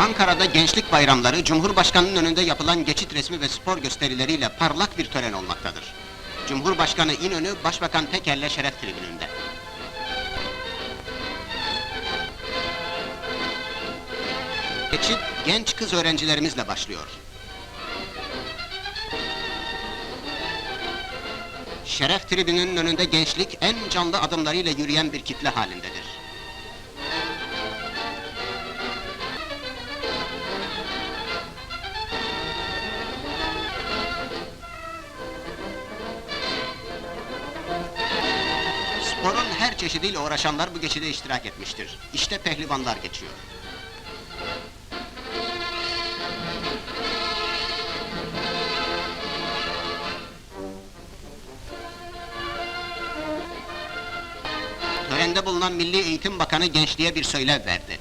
Ankara'da gençlik bayramları, Cumhurbaşkanı'nın önünde yapılan geçit resmi ve spor gösterileriyle parlak bir tören olmaktadır. Cumhurbaşkanı İnönü, Başbakan Peker'le şeref tribününde. Geçit, genç kız öğrencilerimizle başlıyor. Şeref tribününün önünde gençlik en canlı adımlarıyla yürüyen bir kitle halindedir. Sporun her çeşidiyle uğraşanlar bu geçide iştirak etmiştir. İşte pehlivanlar geçiyor. Törende bulunan Milli Eğitim Bakanı gençliğe bir söylev verdi.